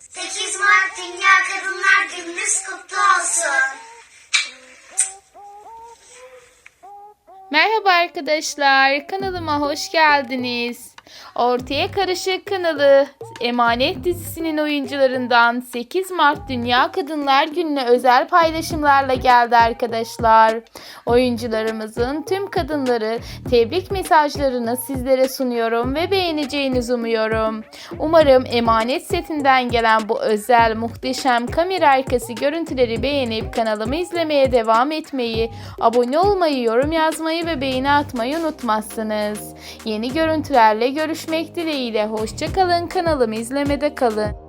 8 Mart Dünya Kadınlar Gününüz kutlu olsun. Merhaba arkadaşlar, kanalıma hoş geldiniz. Ortaya Karışık kanalı Emanet dizisinin oyuncularından 8 Mart Dünya Kadınlar Günü'ne özel paylaşımlarla geldi arkadaşlar. Oyuncularımızın tüm kadınları tebrik mesajlarını sizlere sunuyorum ve beğeneceğinizi umuyorum. Umarım Emanet setinden gelen bu özel muhteşem kamera arkası görüntüleri beğenip kanalımı izlemeye devam etmeyi, abone olmayı, yorum yazmayı ve beğeni atmayı unutmazsınız. Yeni görüntülerle görüşmek dileğiyle. Hoşçakalın kanalımı izlemede kalın.